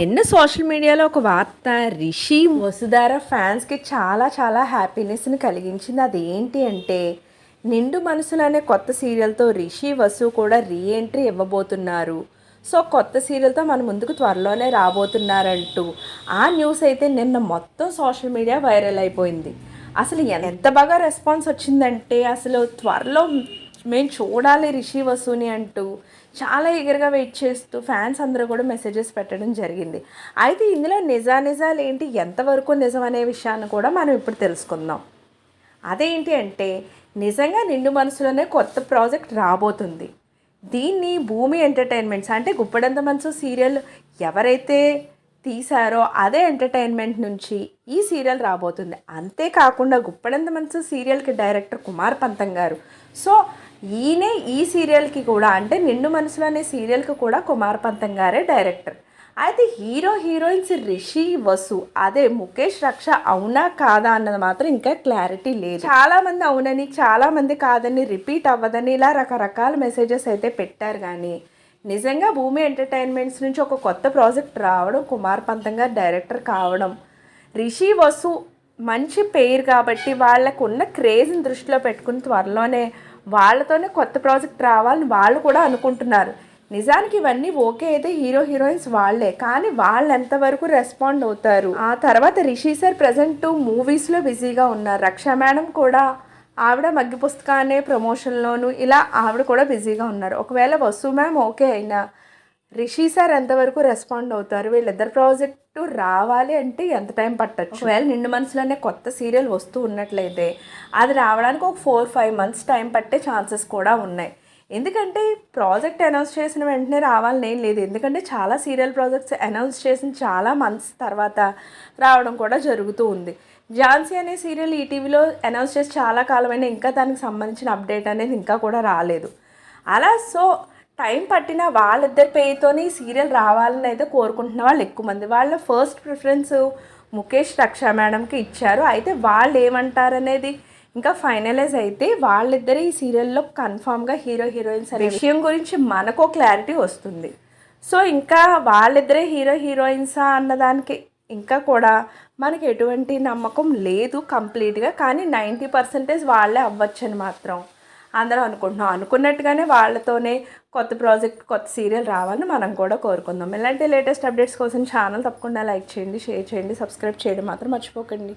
నిన్న సోషల్ మీడియాలో ఒక వార్త రిషి వసుధార ఫ్యాన్స్కి చాలా చాలా హ్యాపీనెస్ని కలిగించింది. అది ఏంటి అంటే నిండు మనసులు అనే కొత్త సీరియల్తో రిషి వసు కూడా రీఎంట్రీ ఇవ్వబోతున్నారు. సో కొత్త సీరియల్తో మన ముందుకు త్వరలోనే రాబోతున్నారంటూ. ఆ న్యూస్ అయితే నిన్న మొత్తం సోషల్ మీడియా వైరల్ అయిపోయింది. అసలు ఎంత బాగా రెస్పాన్స్ వచ్చిందంటే అసలు త్వరలో మేము చూడాలి రిషి వసూని అంటూ చాలా ఎగరగా వెయిట్ చేస్తూ ఫ్యాన్స్ అందరూ కూడా మెసేజెస్ పెట్టడం జరిగింది. అయితే ఇందులో నిజా నిజాలు ఏంటి? ఎంతవరకు నిజం అనే విషయాన్ని కూడా మనం ఇప్పుడు తెలుసుకుందాం. అదేంటి అంటే నిజంగా నిండు మనసులోనే కొత్త ప్రాజెక్ట్ రాబోతుంది. దీన్ని భూమి ఎంటర్టైన్మెంట్స్ అంటే గుప్పడంత మనసు సీరియల్ ఎవరైతే తీశారో అదే ఎంటర్టైన్మెంట్ నుంచి ఈ సీరియల్ రాబోతుంది. అంతేకాకుండా గుప్పడంత మనసు సీరియల్కి డైరెక్టర్ కుమార్ పంతం గారు. సో ఈయనే ఈ సీరియల్కి కూడా అంటే నిండు మనసులు అనే సీరియల్కి కూడా కుమార్ పంతం గారే డైరెక్టర్. అయితే హీరో హీరోయిన్స్ రిషి వసు అదే ముఖేష్ రక్ష అవునా కాదా అన్నది మాత్రం ఇంకా క్లారిటీ లేదు. చాలా మంది అవునని చాలా మంది కాదని రిపీట్ అవ్వదని ఇలా రకరకాల మెసేజెస్ అయితే పెట్టారు కానీ నిజంగా భూమి ఎంటర్టైన్మెంట్స్ నుంచి ఒక కొత్త ప్రాజెక్ట్ రావడం కుమార్ పంతం గారు డైరెక్టర్ కావడం రిషి వసు మంచి పేరు కాబట్టి వాళ్ళకున్న క్రేజ్ని దృష్టిలో పెట్టుకుని త్వరలోనే వాళ్ళతోనే కొత్త ప్రాజెక్ట్ రావాలని వాళ్ళు కూడా అనుకుంటున్నారు. నిజానికి ఇవన్నీ ఓకే అయితే హీరో హీరోయిన్స్ వాళ్ళే. కానీ వాళ్ళు ఎంతవరకు రెస్పాండ్ అవుతారు? ఆ తర్వాత రిషి సార్ ప్రజెంట్ మూవీస్లో బిజీగా ఉన్నారు. రక్ష మేడం కూడా ఆవిడ మగ్గి పుస్తకాన్ని ప్రమోషన్లోను ఇలా ఆవిడ కూడా బిజీగా ఉన్నారు. ఒకవేళ వసు మ్యామ్ ఓకే అయినా రిషి సార్ ఎంతవరకు రెస్పాండ్ అవుతారు? వీళ్ళిద్దరు ప్రాజెక్టు రావాలి అంటే ఎంత టైం పట్టచ్చు? ఒకవేళ నిండు మనసులోనే కొత్త సీరియల్ వస్తూ ఉన్నట్లయితే అది రావడానికి ఒక ఫోర్ ఫైవ్ మంత్స్ టైం పట్టే ఛాన్సెస్ కూడా ఉన్నాయి. ఎందుకంటే ప్రాజెక్ట్ అనౌన్స్ చేసిన వెంటనే రావాలని ఏం లేదు. ఎందుకంటే చాలా సీరియల్ ప్రాజెక్ట్స్ అనౌన్స్ చేసిన చాలా మంత్స్ తర్వాత రావడం కూడా జరుగుతూ ఉంది. ఝాన్సీ అనే సీరియల్ ఈటీవీలో అనౌన్స్ చేసి చాలా కాలమైన ఇంకా దానికి సంబంధించిన అప్డేట్ అనేది ఇంకా కూడా రాలేదు. అలా సో టైం పట్టిన వాళ్ళిద్దరి పేరుతోనే ఈ సీరియల్ రావాలని అయితే కోరుకుంటున్న వాళ్ళు ఎక్కువ మంది. వాళ్ళ ఫస్ట్ ప్రిఫరెన్స్ ముఖేష్ రక్ష మేడంకి ఇచ్చారు. అయితే వాళ్ళు ఏమంటారనేది ఇంకా ఫైనలైజ్ అయితే వాళ్ళిద్దరూ ఈ సీరియల్లో కన్ఫామ్గా హీరో హీరోయిన్స్ అనే విషయం గురించి మనకు క్లారిటీ వస్తుంది. సో ఇంకా వాళ్ళిద్దరే హీరో హీరోయిన్సా అన్నదానికి ఇంకా కూడా మనకి ఎటువంటి నమ్మకం లేదు కంప్లీట్గా కానీ నైంటీ పర్సెంటేజ్ వాళ్ళే అవ్వచ్చని మాత్రం. అందరం అనుకుంటున్నాం. అనుకున్నట్టుగానే వాళ్ళతోనే కొత్త ప్రాజెక్ట్ కొత్త సీరియల్ రావాలని మనం కూడా కోరుకుందాం. ఇలాంటి లేటెస్ట్ అప్డేట్స్ కోసం ఛానల్ తప్పకుండా లైక్ చేయండి షేర్ చేయండి సబ్స్క్రైబ్ చేయడం మాత్రం మర్చిపోకండి.